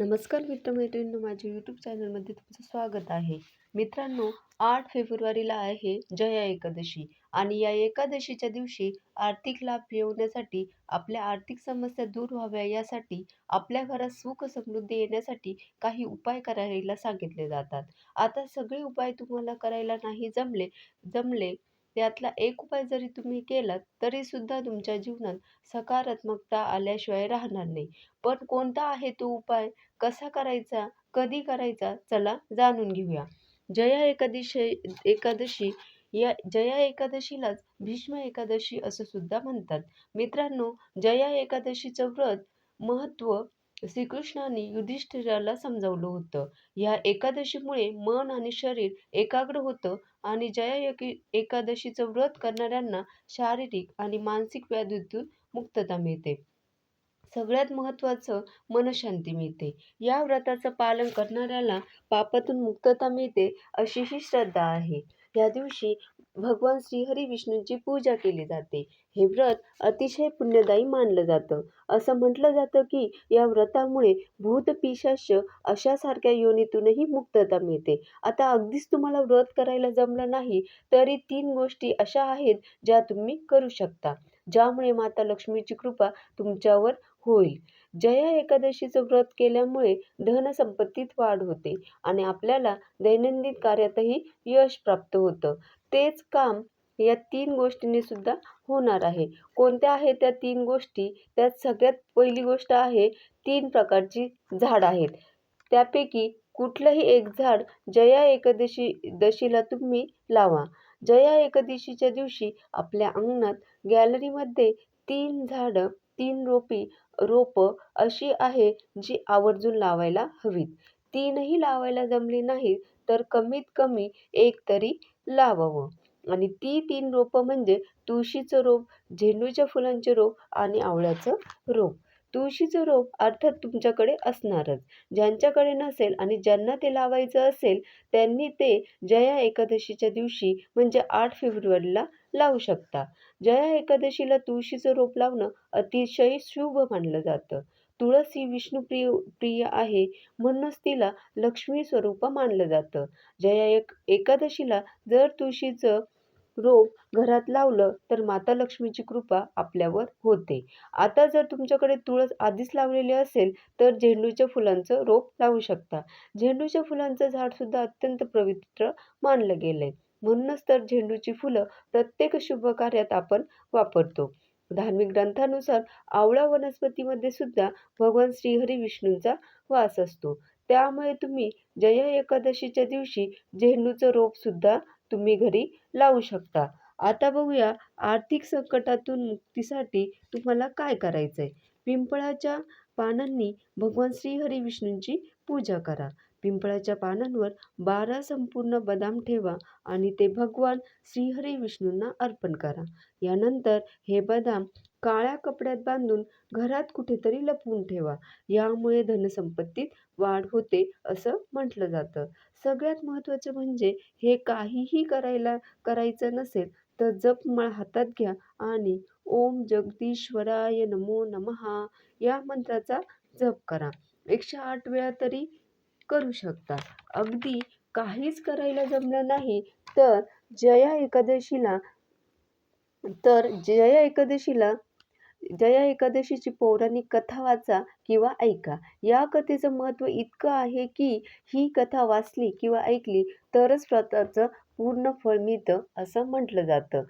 नमस्कार मित्रमैत्रिणींनो माझ्या यूट्यूब चॅनलमध्ये तुमचं स्वागत आहे. मित्रांनो आठ फेब्रुवारीला आहे जया एकादशी आणि या एकादशीच्या दिवशी आर्थिक लाभ मिळवण्यासाठी आपल्या आर्थिक समस्या दूर व्हाव्या यासाठी आपल्या घरात सुख समृद्धी येण्यासाठी काही उपाय करायला सांगितले जातात. आता सगळे उपाय तुम्हाला करायला नाही जमले जमले त्यातला एक उपाय जरी तुम्ही केलात तरीसुद्धा तुमच्या जीवनात सकारात्मकता आल्याशिवाय राहणार नाही. पण कोणता आहे तो उपाय? कसा करायचा? कधी करायचा? चला जाणून घेऊया. जया एकादशी एकादशी या जया एकादशीलाच भीष्म एकादशी असं सुद्धा म्हणतात. मित्रांनो जया एकादशीचं व्रत महत्त्व श्रीकृष्णाने युधिष्ठिराला समजावलं होतं. ह्या एकादशीमुळे मन आणि शरीर एकाग्र होतं आणि जया एकादशीचं व्रत करणाऱ्यांना शारीरिक आणि मानसिक व्याधीतून मुक्तता मिळते. सगळ्यात महत्त्वाचं मनशांती मिळते. या व्रताचं पालन करणाऱ्याला पापातून मुक्तता मिळते अशी ही श्रद्धा आहे. या दिवशी भगवान श्रीहरी विष्णूंची पूजा केली जाते. हे व्रत अतिशय पुण्यदायी मानलं जातं. असं म्हटलं जातं की या व्रतामुळे भूत पिशाश्य अशासारख्या योनीतूनही मुक्तता मिळते. आता अगदीच तुम्हाला व्रत करायला जमलं नाही तरी तीन गोष्टी अशा आहेत ज्या तुम्ही करू शकता. ज्यामुळे माता लक्ष्मीची कृपा तुमच्यावर होईल. जया एकादशीचं व्रत केल्यामुळे धनसंपत्तीत वाढ होते आणि आपल्याला दैनंदिन कार्यातही यश प्राप्त होतं. तेच काम या तीन गोष्टींनी सुद्धा होणार आहे. कोणत्या आहेत त्या तीन गोष्टी? त्यात सगळ्यात पहिली गोष्ट आहे तीन प्रकारची झाड आहेत. त्यापैकी कुठलंही एक झाड जया एकादशी दशीला तुम्ही लावा. जया एकादशीच्या दिवशी आपल्या अंगणात गॅलरीमध्ये तीन झाडं तीन रोपी रोपं अशी आहे जी आवर्जून लावायला हवीत. तीनही लावायला जमली नाही तर कमीत कमी एक तरी लावावं. आणि ती तीन रोपं म्हणजे तुळशीचं रोप झेंडूच्या फुलांचे रोप आणि आवळ्याचं रोप. तुळशीचं रोप अर्थात तुमच्याकडे असणारच. ज्यांच्याकडे नसेल आणि ज्यांना ते लावायचं असेल त्यांनी ते जया एकादशीच्या दिवशी म्हणजे आठ फेब्रुवारीला लावू शकता. जया एकादशीला तुळशीचं रोप लावणं अतिशय शुभ मानलं जातं. तुळस ही विष्णुप्रिय प्रिय आहे म्हणूनच तिला लक्ष्मी स्वरूप मानलं जातं. जया एक एकादशीला जर तुळशीचं रोप घरात लावलं तर माता लक्ष्मीची कृपा आपल्यावर होते. आता जर तुमच्याकडे तुळस आधीच लावलेली असेल तर झेंडूच्या फुलांचं रोप लावू शकता. झेंडूच्या फुलांचं झाडसुद्धा अत्यंत पवित्र मानलं गेलं आहे म्हणूनच तर झेंडूची फुलं प्रत्येक शुभ कार्यात आपण वापरतो. धार्मिक ग्रंथानुसार आवळा वनस्पतीमध्ये सुद्धा भगवान श्रीहरी विष्णूंचा वास असतो. त्यामुळे तुम्ही जया एकादशीच्या दिवशी झेंडूचं रोप सुद्धा तुम्ही घरी लावू शकता. आता बघूया आर्थिक संकटातून मुक्तीसाठी तुम्हाला काय करायचं आहे पिंपळाच्या पानांनी भगवान श्रीहरी विष्णूंची पूजा करा. पिंपळाच्या पानांवर बारा संपूर्ण बदाम ठेवा आणि ते भगवान श्रीहरी विष्णूंना अर्पण करा. यानंतर हे बदाम काळ्या कपड्यात बांधून घरात कुठेतरी लपवून ठेवा. यामुळे धनसंपत्तीत वाढ होते असं म्हटलं जातं. सगळ्यात महत्त्वाचं म्हणजे हे काहीही करायला करायचं नसेल तर जपमाळ हातात घ्या आणि ओम जगदीश्वराय नमो नमहा या मंत्राचा जप करा. एकशे आठ वेळा तरी करू शकता. अगदी काहीच करायला जमलं नाही तर जया एकादशीला तर जया एकादशीला जया एकादशीची पौराणिक कथा वाचा किंवा ऐका. या कथेचं महत्त्व इतकं आहे की ही कथा वाचली किंवा ऐकली तरच स्वतःचं पूर्ण फळ मिळतं असं म्हटलं जातं.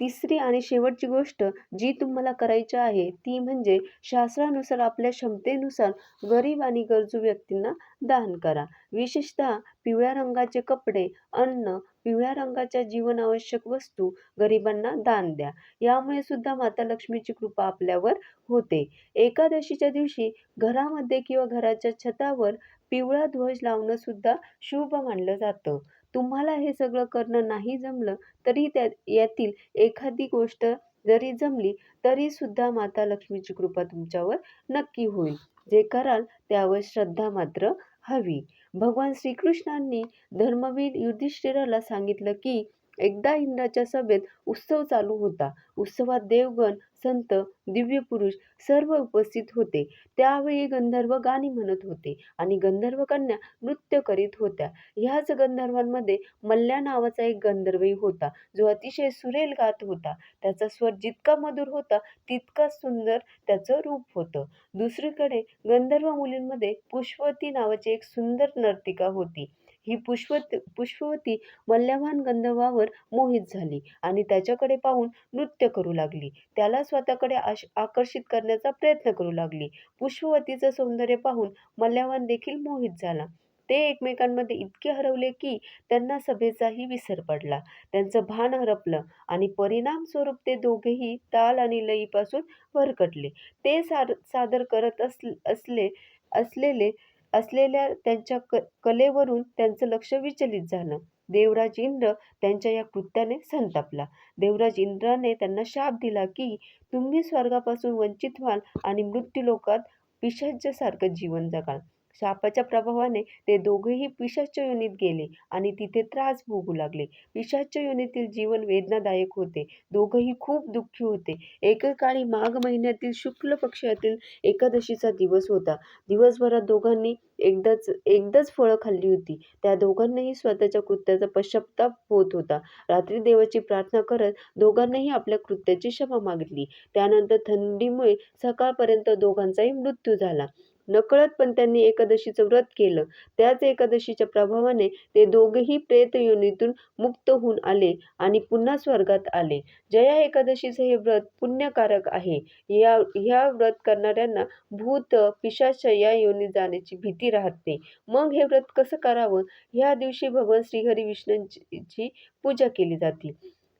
तिसरी आणि शेवटची गोष्ट जी तुम्हाला करायची आहे ती म्हणजे शास्त्रानुसार आपल्या क्षमतेनुसार गरीब आणि गरजू व्यक्तींना दान करा. विशेषतः पिवळ्या रंगाचे कपडे अन्न पिवळ्या रंगाच्या जीवनावश्यक वस्तू गरिबांना दान द्या. यामुळे सुद्धा माता लक्ष्मीची कृपा आपल्यावर होते. एकादशीच्या दिवशी घरामध्ये किंवा घराच्या छतावर पिवळा ध्वज लावणं सुद्धा शुभ मानलं जातं. तुम्हाला हे सगळं करणं नाही जमलं तरी त्या यातील एखादी गोष्ट जरी जमली तरी सुद्धा माता लक्ष्मीची कृपा तुमच्यावर नक्की होईल. जे कराल त्यावर श्रद्धा मात्र हवी. भगवान श्रीकृष्णांनी धर्मवीर युधिष्ठिराला सांगितलं की एकदा इंद्राच्या सभेत उत्सव चालू होता. उत्सवात देवगण संत दिव्य पुरुष सर्व उपस्थित होते. त्यावेळी गंधर्व गाणी म्हणत होते आणि गंधर्व कन्या नृत्य करीत होत्या. ह्याच गंधर्वांमध्ये मल्ल्या नावाचा एक गंधर्वही होता जो अतिशय सुरेल गात होता. त्याचा स्वर जितका मधुर होता तितकाच सुंदर त्याचं रूप होतं. दुसरीकडे गंधर्व मुलींमध्ये पुष्पवती नावाची एक सुंदर नर्तिका होती. ही पुष्पत पुष्पवती मल्यवान गंधर्वावर मोहित झाली आणि त्याच्याकडे पाहून नृत्य करू लागली. त्याला स्वतःकडे आश आकर्षित करण्याचा प्रयत्न करू लागली. पुष्पवतीचं सौंदर्य पाहून मल्यवान देखील मोहित झाला. ते एकमेकांमध्ये इतके हरवले की त्यांना सभेचाही विसर पडला. त्यांचं भान हरपलं आणि परिणामस्वरूप ते दोघेही ताल आणि लयीपासून भरकटले. ते सार सादर करत असले असले असलेले असलेल्या त्यांच्या क कलेवरून त्यांचं लक्ष विचलित झालं. देवराज इंद्र त्यांच्या या कृत्याने संतापला. देवराज इंद्राने त्यांना शाप दिला की तुम्ही स्वर्गापासून वंचित व्हाल आणि मृत्यूलोकात पिशाच्यासारखं जीवन जगाल. शापाच्या प्रभावाने ते दोघेही पिशाच्य योनीत गेले आणि तिथे त्रास भोगू लागले. पिशाच्य योनीतील जीवन वेदनादायक होते. दोघंही खूप दुःखी होते. एकेकाळी माघ महिन्यातील शुक्ल पक्षातील एकादशीचा दिवस होता. दिवसभरात दोघांनी एकदाच एकदाच फळं खाल्ली होती. त्या दोघांनाही स्वतःच्या कृत्याचा पश्चाताप होत होता. रात्री देवाची प्रार्थना करत दोघांनाही आपल्या कृत्याची क्षमा मागितली. त्यानंतर थंडीमुळे सकाळपर्यंत दोघांचाही मृत्यू झाला. नकळत पण त्यांनी एकादशीचं व्रत केलं. त्याच एकादशीच्या प्रभावाने ते दोघेही प्रेत योनीतून मुक्त होऊन आले आणि पुन्हा स्वर्गात आले. जया एकादशीचं हे व्रत पुण्यकारक आहे. या ह्या व्रत करणाऱ्यांना भूत पिशाच या योनीत जाण्याची भीती राहते. मग हे व्रत कसं करावं? ह्या दिवशी भगवान श्रीहरी विष्णूंची पूजा केली जाते.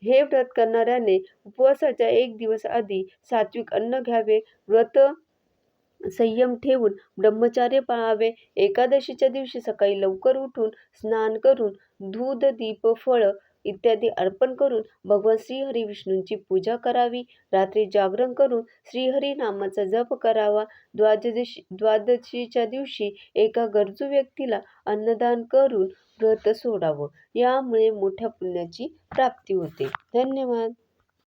हे व्रत करणाऱ्याने उपवासाच्या एक दिवस आधी सात्विक अन्न घ्यावे व्रत संयम ठेवून ब्रह्मचार्य पाळावे एकादशीच्या दिवशी सकाळी लवकर उठून स्नान करून दूध दीप फळं इत्यादी अर्पण करून भगवान श्रीहरी विष्णूंची पूजा करावी. रात्री जागरण करून श्रीहरी नामाचा जप करावा. द्वादशी द्वादशीच्या दिवशी एका गरजू व्यक्तीला अन्नदान करून व्रत सोडावं. यामुळे मोठ्या पुण्याची प्राप्ती होते. धन्यवाद.